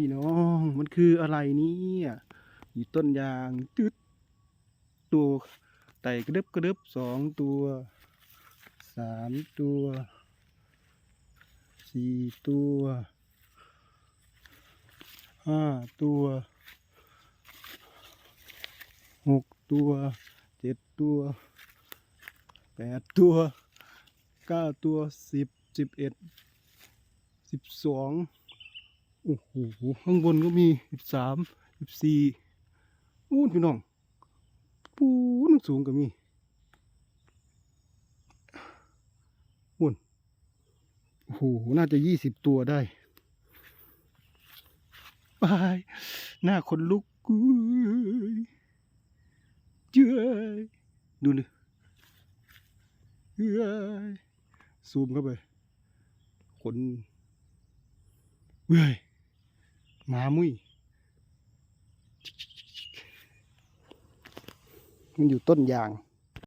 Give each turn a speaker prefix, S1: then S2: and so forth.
S1: พี่น้องมันคืออะไรเนี่ยอยู่ต้นยางตึ๊ดตัวไต่กระดึบกระดึบสองตัวสามตัวสี่ตัวห้าตัวหกตัวเจ็ดตัวแปดตัวเก้าตัวสิบสิบเอ็ดสิบสอง โอ้โหข้างบนก็มีสิบสามสิบสี่อู้นพี่น้องปูนสูงก็มีอุ่นโอ้โหน่าจะยี่สิบตัวได้ไปหน้าคนลุกอุ้ยเจ้ยดูเลยเอ้ยซูมเข้าไปขนเว้ย หมามุ้ยมันอยู่ต้นยาง